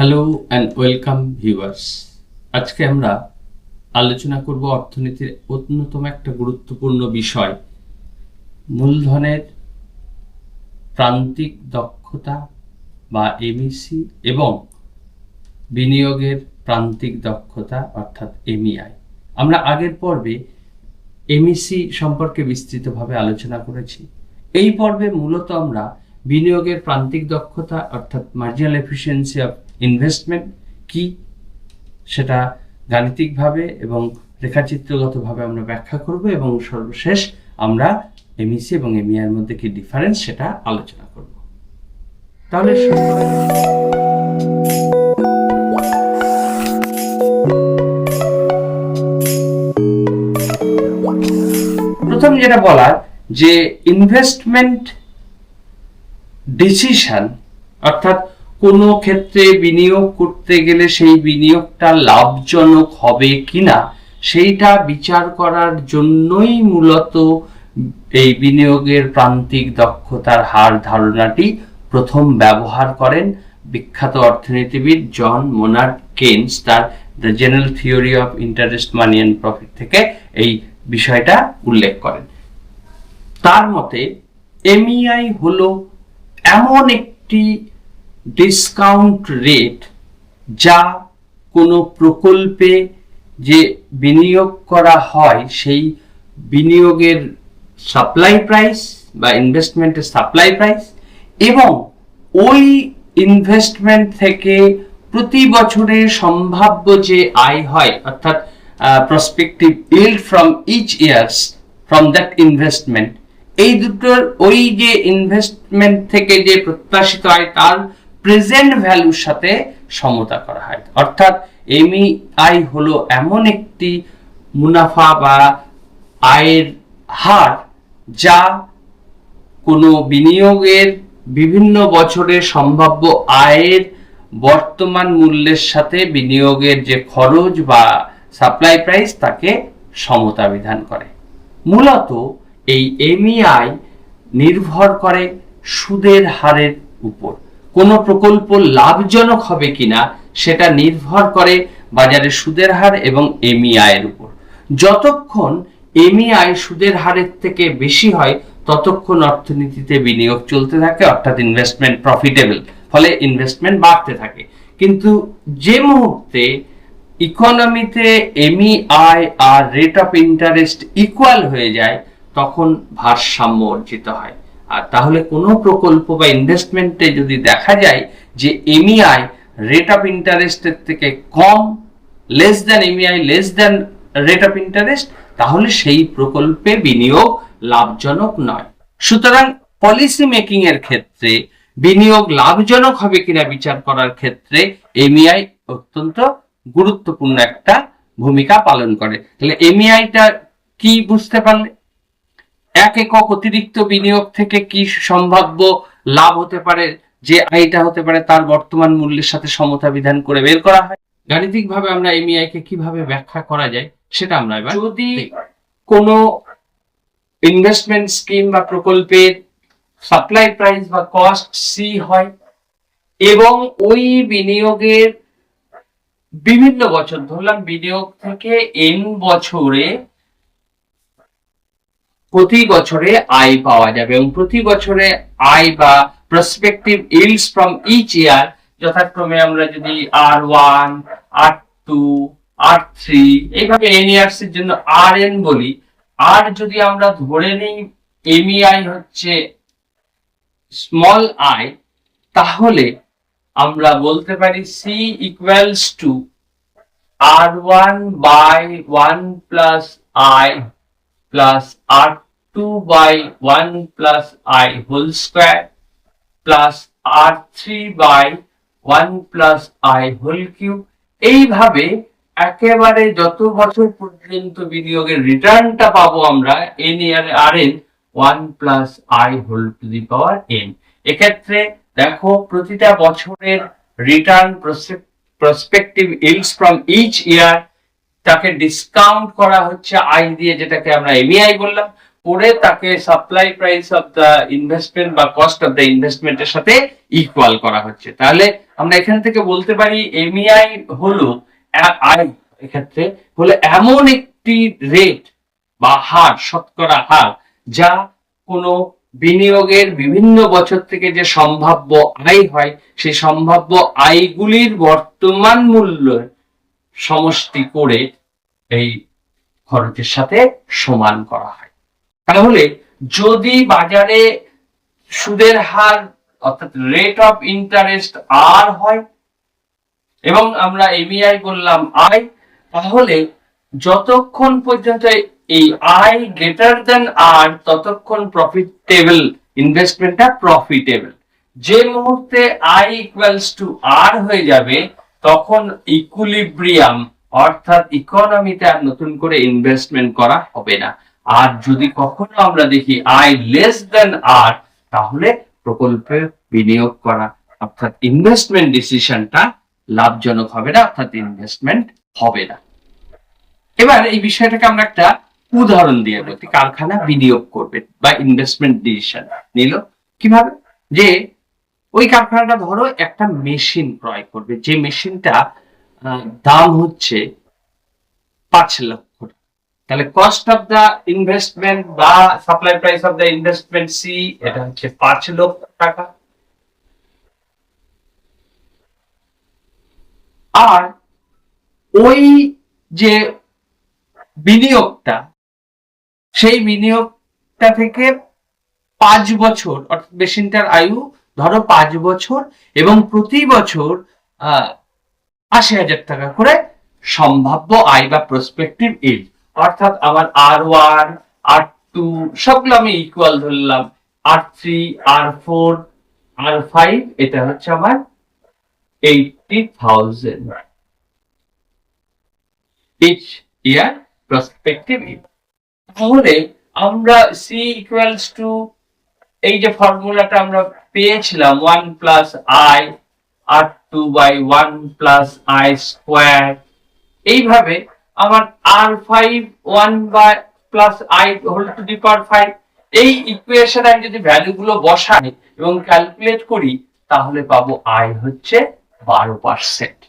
Hello and welcome viewers আজকে আমরা আলোচনা করব অর্থনীতির অন্যতম একটা গুরুত্বপূর্ণ বিষয়, মূলধনের প্রান্তিক দক্ষতা বা এমইসি এবং বিনিয়োগের প্রান্তিক দক্ষতা, অর্থাৎ এমইআই আমরা আগের পর্বে এমইসি সম্পর্কে বিস্তৃতভাবে আলোচনা করেছি। এই পর্বে মূলত আমরা বিনিয়োগের প্রান্তিক দক্ষতা অর্থাৎ মার্জিনাল এফিসিয়েন্সি অফ ইনভেস্টমেন্ট কি সেটা গাণিতিকভাবে এবং রেখাচিত্রগতভাবে আমরা ব্যাখ্যা করব এবং সর্বশেষ আমরা এমইসি এবং এমইআই এর মধ্যে কি ডিফারেন্স সেটা আলোচনা করব তাহলে। প্রথম যেটা বলার যে ইনভেস্টমেন্ট ডিসিশন অর্থাৎ কোনো ক্ষেত্রে বিনিয়োগ করতে গেলে সেই বিনিয়োগটা লাভজনক হবে কিনা, সেইটা বিচার করার জন্যই মূলত এই বিনিয়োগের প্রান্তিক দক্ষতার হার ধারণাটি প্রথম ব্যবহার করেন বিখ্যাত অর্থনীতিবিদ জন মোনার্ড কেনস তার The General Theory of Interest, Money and Profit থেকে এই বিষয়টা উল্লেখ করেন। তার মতে এমইআই হলো এমন একটি ডিসকাউন্ট রেট যা কোনো প্রকল্পে যে বিনিয়োগ করা হয়, সেই বিনিয়োগের সাপ্লাই প্রাইস বা ইনভেস্টমেন্টের সাপ্লাই প্রাইস এবং ওই ইনভেস্টমেন্ট থেকে প্রতি বছরে সম্ভাব্য যে আয় হয়, অর্থাৎ prospective yield from each years from that investment এই দুটোর ওই যে ইনভেস্টমেন্ট থেকে যে প্রত্যাশিত আয়, তার প্রেজেন্ট ভ্যালুর সাথে সমতা করা হয়। অর্থাৎ এমইআই হলো এমন একটি মুনাফা বা আয়ের হার যা কোনো বিনিয়োগের বিভিন্ন বছরের সম্ভাব্য আয়ের বর্তমান মূল্যের সাথে বিনিয়োগের যে খরচ বা সাপ্লাই প্রাইস তাকে সমতা বিধান করে। মূলত এই এমইআই নির্ভর করে সুদের হারের উপর। কোনো প্রকল্প লাভজনক হবে কিনা সেটা নির্ভর করে বাজারে সুদের হার এবং এমইআই এর উপর। যতক্ষণ এমইআই সুদের হারের থেকে বেশি হয়, ততক্ষণ অর্থনীতিতে বিনিয়োগ চলতে থাকে, অর্থাৎ ইনভেস্টমেন্ট প্রফিটেবল ফলে ইনভেস্টমেন্ট বাড়তে থাকে। কিন্তু যে মুহূর্তে ইকোনমিতে এমইআই আর রেট অফ ইন্টারেস্ট ইকুয়াল হয়ে যায় তখন ভারসাম্য অর্জিত হয়। আর তাহলে কোনো প্রকল্প বা ইনভেস্টমেন্টে যদি দেখা যায় যে এমইআই রেট অফ ইন্টারেস্টের থেকে কম less than MEI less than rate of interest তাহলে সেই প্রকল্পে বিনিয়োগ লাভজনক নয়। সুতরাং পলিসি মেকিং এর ক্ষেত্রে বিনিয়োগ লাভজনক হবে কিনা বিচার করার ক্ষেত্রে এমইআই অত্যন্ত গুরুত্বপূর্ণ একটা ভূমিকা পালন করে। তাহলে এমইআইটা কি বুঝতে পারলে? এক একক অতিরিক্ত বিনিয়োগ থেকে কি সম্ভাব্য লাভ হতে পারে যে আয়টা হতে পারে তার বর্তমান মূল্যের সাথে সমতা বিধান করে বের করা হয়। গাণিতিক ভাবে আমরা এমইআই কে কীভাবে ব্যাখ্যা করা যায় সেটা আমরা এবার যদি কোনো ইনভেস্টমেন্ট স্কিম বা প্রকল্পের সাপ্লাই প্রাইস বা কস্ট সি হয় এবং ওই বিনিয়োগের বিভিন্ন বছর ধরলাম বিনিয়োগ থেকে এন বছরে প্রতি বছরে আয় পাওয়া যাবে এবং প্রতি বছরে আয় বা prospective yields from each year যথাক্রমে আমরা যদি R one R two R three এইভাবে এন ইয়ার্স এর জন্য আর এন বলি আর যদি আমরা ধরে নিই এমইআই হচ্ছে স্মল আই তাহলে আমরা বলতে পারি C equals to R one by one plus I R two by one plus I whole square plus R three by one plus I whole cube এইভাবে একেবারে যত বছর পর্যন্ত বিনিয়োগের রিটার্নটা পাবো আমরা N year R N one plus I whole to the power N এক্ষেত্রে দেখো প্রতিটা বছরের return prospective yields from each year তাকে ডিসকাউন্ট করা হচ্ছে আই দিয়ে, যেটাকে আমরা এমইআই বললাম। করে তাকে supply price of the investment বা কস্ট অফ দ্য ইনভেস্টমেন্টের সাথে ইকুয়াল করা হচ্ছে। তাহলে আমরা এখান থেকে বলতে পারি এমইআই হলো আ- আয় এক্ষেত্রে হলো এমন একটি রেট বা হার, শতকরা হার, যা কোনো বিনিয়োগের বিভিন্ন বছর থেকে যে সম্ভাব্য আয় হয়, সেই সম্ভাব্য আয়গুলির বর্তমান মূল্য সমষ্টি করে এই খরচের সাথে সমান করা হয়। তাহলে যদি বাজারে সুদের হার, অর্থাৎ রেট অফ ইন্টারেস্ট আর হয় এবং আমরা এমইআই বললাম আই তাহলে যতক্ষণ পর্যন্ত এই আই গ্রেটার দেন আর ততক্ষণ প্রফিটেবল ইনভেস্টমেন্টটা প্রফিটেবল যে মুহূর্তে আই ইকুয়ালস টু আর হয়ে যাবে তখন ইকুলিব্রিয়াম অর্থাৎ ইকোনমিতে আর নতুন করে ইনভেস্টমেন্ট করা হবে না। আর যদি কখনো আমরা দেখি আই লেস দেন আর তাহলে প্রকল্পে বিনিয়োগ করা, অর্থাৎ ইনভেস্টমেন্ট ডিসিশনটা লাভজনক হবে না, অর্থাৎ ইনভেস্টমেন্ট হবে না। এবার এই বিষয়টাকে আমরা একটা উদাহরণ দিয়ে বলছি কারখানা বিনিয়োগ করবে বা ইনভেস্টমেন্ট ডিসিশন নিল। কীভাবে? যে ওই কারখানাটা ধরো একটা মেশিন ক্রয় করবে যে মেশিনটা দাম হচ্ছে পাঁচ লক্ষ। তাহলে কস্ট অফ দা ইনভেস্টমেন্ট বা supply price of the investment C এটা হচ্ছে পাঁচ লক্ষ টাকা আর ওই যে বিনিয়োগটা, সেই বিনিয়োগটা থেকে পাঁচ বছর, অর্থাৎ মেশিনটার আয়ু ধরো পাঁচ বছর এবং প্রতি বছর আশি হাজার টাকা করে সম্ভাব্য আয় বা প্রসপেক্টিভ ইল্ড অর্থাৎ আমার আর ওয়ান আর টু সবগুলো আমি ইকুয়াল ধরলাম। R three R four R five এটা হচ্ছে আমার eighty thousand each year prospective yield তাহলে আমরা সি ইকুয়ালস টু এই যে ফর্মুলাটা আমরা পেয়েছিলাম one plus I R two by one plus I square এইভাবে আমার R five one by plus I whole to the power five এই ইকুয়েশন আমি যদি ভ্যালুগুলো বসাই এবং ক্যালকুলেট করি, তাহলে পাবো আই হচ্ছে বারো পার্সেন্ট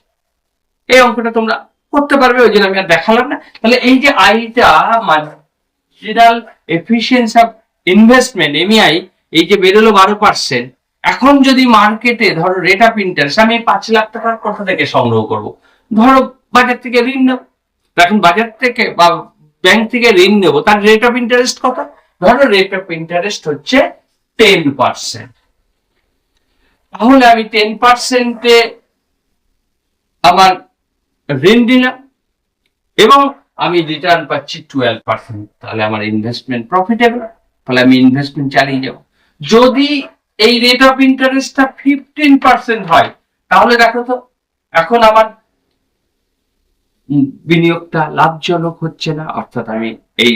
এই অঙ্কটা তোমরা করতে পারবে, ওই জন্য আমি আর দেখালাম না। তাহলে এই যে আইটা marginal efficiency of investment MEI এই যে বেরোলো বারো পার্সেন্ট এখন যদি মার্কেটে ধরো রেট অফ ইন্টারেস্ট আমি পাঁচ লাখ টাকার কথা থেকে সংগ্রহ করব। ধরো বাজার থেকে ঋণ নেব। এখন বাজার থেকে বা ব্যাংক থেকে ঋণ নেব, তার রেট অফ ইন্টারেস্ট কত? ধরো রেট অফ ইন্টারেস্ট হচ্ছে টেন পার্সেন্ট তাহলে আমি টেন পার্সেন্টে আমার ঋণ দিলাম এবং আমি রিটার্ন পাচ্ছি টুয়েলভ পার্সেন্ট তাহলে আমার ইনভেস্টমেন্ট প্রফিটেবল তাহলে আমি ইনভেস্টমেন্ট চালিয়ে যাব। যদি এই রেট অফ ইন্টারেস্টটা ফিফটিন পার্সেন্ট হয়। তাহলে দেখো তো, এখন আমার বিনিয়োগটা লাভজনক হচ্ছে না, অর্থাৎ আমি এই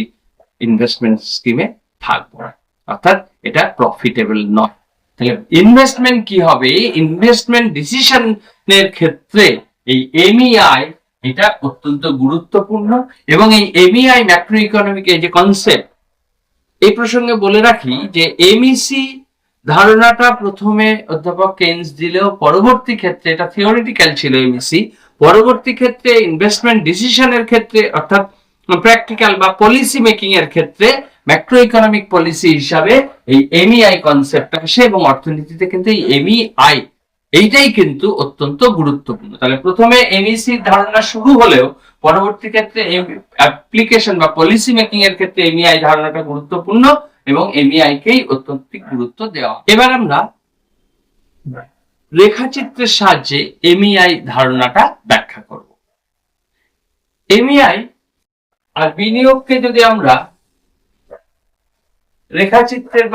ইনভেস্টমেন্ট স্কিমে থাকব না। অর্থাৎ এটা প্রফিটেবল নয়। তাহলে ইনভেস্টমেন্ট কি হবে? ইনভেস্টমেন্ট ডিসিশনের ক্ষেত্রে এই এমইআই এটা অত্যন্ত গুরুত্বপূর্ণ এবং এই এমইআই ম্যাক্রো ইকোনমিক এই যে কনসেপ্ট এই প্রসঙ্গে বলে রাখি যে এমইসি ধারণাটা প্রথমে অধ্যাপক কেন্স দিলেও পরবর্তী ক্ষেত্রে এটা থিওরিটিক্যাল ছিল এমইসি পরবর্তী ক্ষেত্রে ইনভেস্টমেন্ট ডিসিশনের ক্ষেত্রে, অর্থাৎ প্র্যাকটিক্যাল বা পলিসি মেকিং এর ক্ষেত্রে ম্যাক্রো ইকোনমিক পলিসি হিসাবে এই এমইআই কনসেপ্ট আসে এবং অর্থনীতিতে কিন্তু এই এমইআই এইটাই কিন্তু অত্যন্ত গুরুত্বপূর্ণ। তাহলে প্রথমে এমইসি ধারণা শুরু হলেও পরবর্তী ক্ষেত্রে অ্যাপ্লিকেশন বা পলিসি মেকিং এর ক্ষেত্রে এমইআই ধারণাটা গুরুত্বপূর্ণ। এবং এমইআই কেই অত্যন্ত গুরুত্ব দেওয়া। এবার আমরা রেখাচিত্রের সাহায্যে এমইআই ধারণাটা ব্যাখ্যা করব। এমইআই আর বিনিয়োগকে যদি আমরা রেখাচিত্রের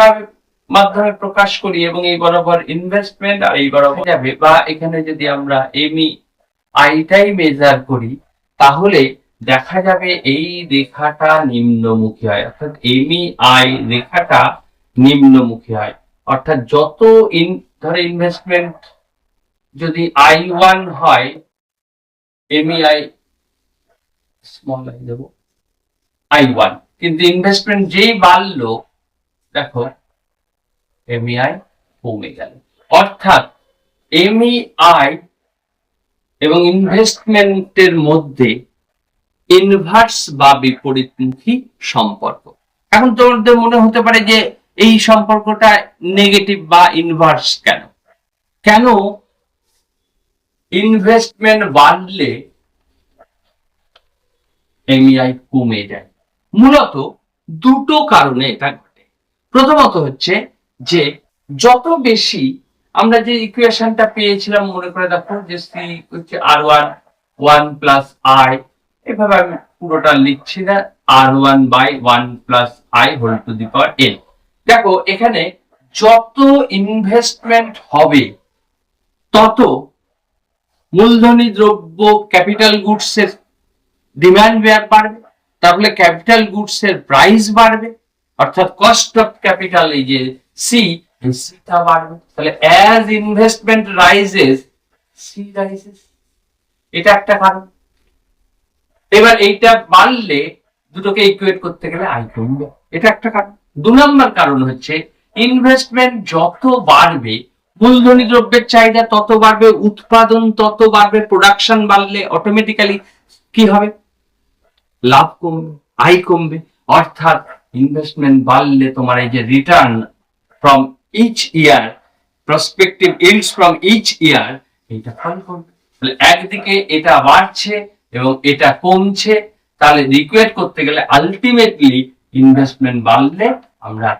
মাধ্যমে প্রকাশ করি এবং এই বরাবর ইনভেস্টমেন্ট আর এই বরাবর যাবে বা এখানে যদি আমরা এমই আইটাই মেজার করি তাহলে দেখা যাবে এই রেখাটা নিম্নমুখী হয়। অর্থাৎ এমই আই রেখাটা নিম্নমুখী হয়। অর্থাৎ যত ইন ধরে ইনভেস্টমেন্ট যদি আই ওয়ান হয় এমইআই স্মল আই দেবো। আই ওয়ান কিন্তু ইনভেস্টমেন্ট যেই বাড়লো, দেখো এমই আই কমে গেল। অর্থাৎ এমই আই এবং ইনভেস্টমেন্টের মধ্যে ইনভার্স বা বিপরীতমুখী সম্পর্ক। এখন তোমাদের মনে হতে পারে যে এই সম্পর্কটা নেগেটিভ বা ইনভার্স কেন? কেন ইনভেস্টমেন্ট বাড়লে এমইআই কমে যায়? মূলত দুটো কারণে এটা ঘটে। প্রথমত হচ্ছে যে যত বেশি আমরা যে ইকুয়েশনটা পেয়েছিলাম, মনে করে দেখো যে সি হচ্ছে R one one plus I এভাবে আমি পুরোটা লিখছি না R one by one plus I whole to the power N দেখো, এখানে যত ইনভেস্টমেন্ট হবে, তত মূলধনী দ্রব্য ক্যাপিটাল গুডস এর ডিমান্ড বাড়বে, তাহলে ক্যাপিটাল গুডস এর প্রাইস বাড়বে, অর্থাৎ কস্ট অফ ক্যাপিটাল এই যে সি সিটা বাড়বে। তাহলে as investment rises C rises এটা একটা কারণ। এবার এইটা বাড়লে দুটোকে ইকুয়েট করতে গেলে আয় কমবে এটা একটা কারণ। দু নম্বর কারণ হচ্ছে ইনভেস্টমেন্ট যত বাড়বে, মূলধনী দ্রব্যের চাহিদা তত বাড়বে, উৎপাদন তত বাড়বে প্রোডাকশন বাড়লে অটোমেটিক্যালি কি হবে? লাভ কমবে, আয় কমবে। অর্থাৎ ইনভেস্টমেন্ট বাড়লে তোমার এই যে return from each year prospective yields from each year এটা ফল করবে। একদিকে এটা বাড়ছে এবং এটা কমছে, তাহলে রিকুয়েট করতে গেলে আলটিমেটলি ইনভেস্টমেন্ট বাড়লে আমরা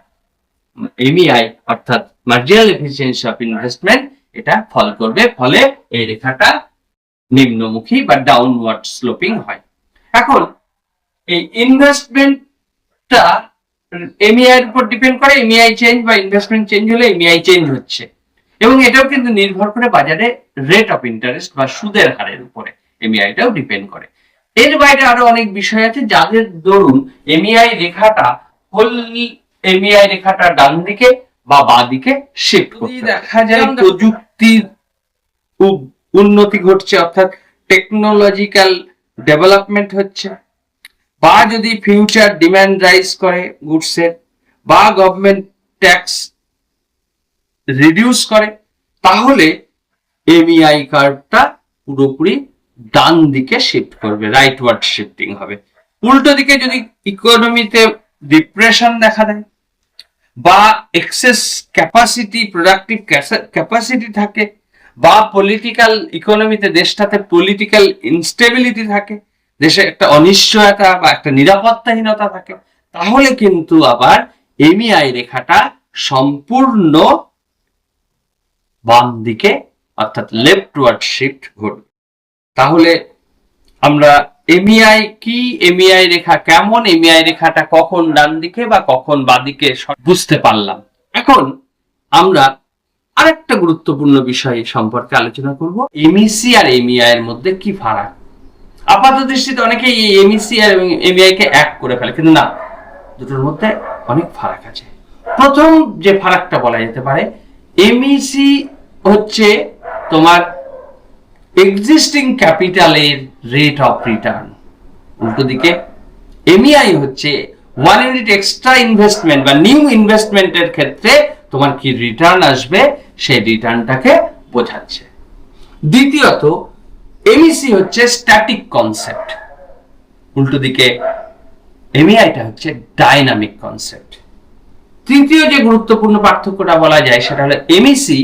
এমইআই অর্থাৎ মার্জিনাল এফিসিয়েন্সি অফ ইনভেস্টমেন্ট এটা ফল করবে, ফলে এই রেখাটা নিম্নমুখী বা ডাউনওয়ার্ড স্লোপিং হয়। এখন, এই ইনভেস্টমেন্টটা এমইআই এর উপর ডিপেন্ড করে এমইআই চেঞ্জ বা ইনভেস্টমেন্ট চেঞ্জ হলে এমইআই চেঞ্জ হচ্ছে। এবং এটাও কিন্তু নির্ভর করে বাজারে রেট অফ ইন্টারেস্ট বা সুদের হারের উপরে। এমইআইটাও ডিপেন্ড করে। এর বাইরে আরও অনেক বিষয় আছে যাদের দরুন এমইআই রেখাটা হোল এমইআই রেখাটা ডান দিকে বা বাঁ দিকে শিফট করতে দেখা যায় প্রযুক্তির উন্নতি ঘটছে অর্থাৎ টেকনোলজিক্যাল ডেভেলপমেন্ট হচ্ছে। বা যদি ফিউচার ডিমান্ড রাইজ করে গুডসের বা গভর্নমেন্ট ট্যাক্স রিডিউস করে তাহলে এমইআই কার্ডটা পুরোপুরি ডান দিকে শিফট করবে রাইট রাইটওয়ার্ড শিফটিং হবে। উল্টো দিকে যদি ইকোনমিতে ডিপ্রেশন দেখা দেয়, বা এক্সেস ক্যাপাসিটি প্রোডাক্টিভ ক্যাপাসিটি থাকে, বা পলিটিক্যাল ইকোনমিতে দেশটাতে পলিটিক্যাল ইনস্টেবিলিটি থাকে, দেশে একটা অনিশ্চয়তা বা একটা নিরাপত্তাহীনতা থাকে, তাহলে কিন্তু আবার এমইআই রেখাটা সম্পূর্ণ বাম দিকে, অর্থাৎ লেফটওয়ার্ড শিফট ঘটবে। তাহলে আমরা এমইআই কি? এমইআই রেখা কেমন? এমইআই রেখাটা কখন ডান দিকে বা কখন বাদিকে বুঝতে পারলাম। এখন আমরা আরেকটা গুরুত্বপূর্ণ বিষয় সম্পর্কে আলোচনা করব। এমইসি আর এমইআই এর মধ্যে কি ফারাক? আপাত দৃষ্টিতে অনেকে এই এমইসি আর এমইআই কে এক করে ফেলে, কিন্তু না, দুটোর মধ্যে অনেক ফারাক আছে। প্রথম যে ফারাকটা বলা যেতে পারে এমইসি হচ্ছে তোমার এক্সিস্টিং ক্যাপিটালের রেট অফ রিটার্ন উল্টো দিকে এমইআই হচ্ছে ওয়ান ইউনিট এক্সট্রা ইনভেস্টমেন্ট বা নিউ ইনভেস্টমেন্টের ক্ষেত্রে তোমার কি রিটার্ন আসবে, সেই রিটার্নটাকে বোঝাচ্ছে। দ্বিতীয়ত এমইসি হচ্ছে স্ট্যাটিক কনসেপ্ট উল্টো দিকে এমইআইটা হচ্ছে ডাইনামিক কনসেপ্ট তৃতীয় যে গুরুত্বপূর্ণ পার্থক্যটা বলা যায়, সেটা হলো এমইসি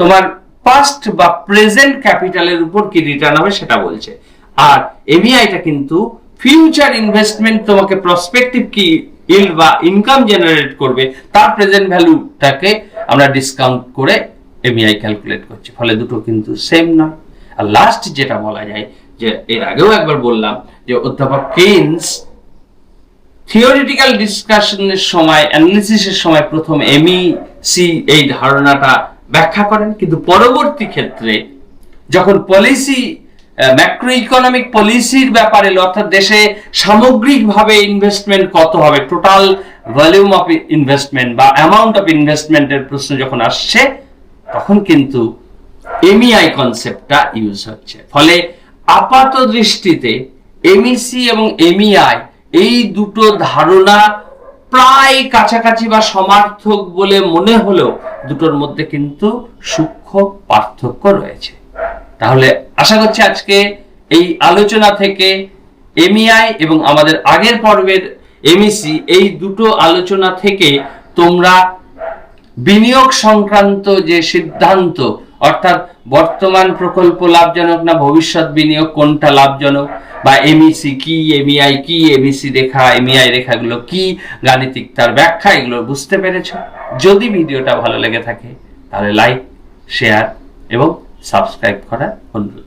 তোমার পাস্ট বা প্রেজেন্ট ক্যাপিটালের উপর কি রিটার্ন হবে সেটা বলছে। আর এমইআইটা কিন্তু ফিউচার ইনভেস্টমেন্ট তোমাকে প্রসপেক্টিভ কি ইল্ড বা ইনকাম জেনারেট করবে, তার প্রেজেন্ট ভ্যালুটাকে আমরা ডিসকাউন্ট করে এমইআই ক্যালকুলেট করছি। ফলে দুটো কিন্তু সেম না। আর লাস্ট যেটা বলা যায়, যে এর আগেও একবার বললাম, যে অধ্যাপক কেইনস থিওরিটিক্যাল ডিসকাশনের সময় অ্যানালিসিসের সময় প্রথম এমই সি এই ধারণাটা ব্যাখ্যা করেন, কিন্তু পরবর্তী ক্ষেত্রে যখন পলিসি ম্যাক্রো ইকোনমিক পলিসির ব্যাপারে অর্থাৎ দেশে সামগ্রিকভাবে ইনভেস্টমেন্ট কত হবে টোটাল ভলিউম অফ ইনভেস্টমেন্ট বা অ্যামাউন্ট অফ ইনভেস্টমেন্টের প্রশ্ন যখন আসছে, তখন কিন্তু এমইআই কনসেপ্টটা ইউজ হচ্ছে। ফলে আপাত দৃষ্টিতে এমইসি এবং এমইআই এই দুটো ধারণা প্রায় কাছাকাছি বা সমার্থক বলে মনে হলেও দুটোর মধ্যে কিন্তু সূক্ষ্ম পার্থক্য রয়েছে। তাহলে আশা করছি আজকে এই আলোচনা থেকে এমইআই এবং আমাদের আগের পর্বের এমইসি এই দুটো আলোচনা থেকে তোমরা বিনিয়োগ সংক্রান্ত যে সিদ্ধান্ত অর্থাৎ বর্তমান প্রকল্প লাভজনক না ভবিষ্যৎ বিনিয়োগ, কোনটা লাভজনক? বা এমইসি কি এমইআই কি এমইসি রেখা এমইআই রেখাগুলো কি, গাণিতিক তার ব্যাখ্যা, এগুলো বুঝতে পেরেছ? যদি ভিডিওটা ভালো লেগে থাকে, তাহলে লাইক শেয়ার এবং সাবস্ক্রাইব করার অনুরোধ।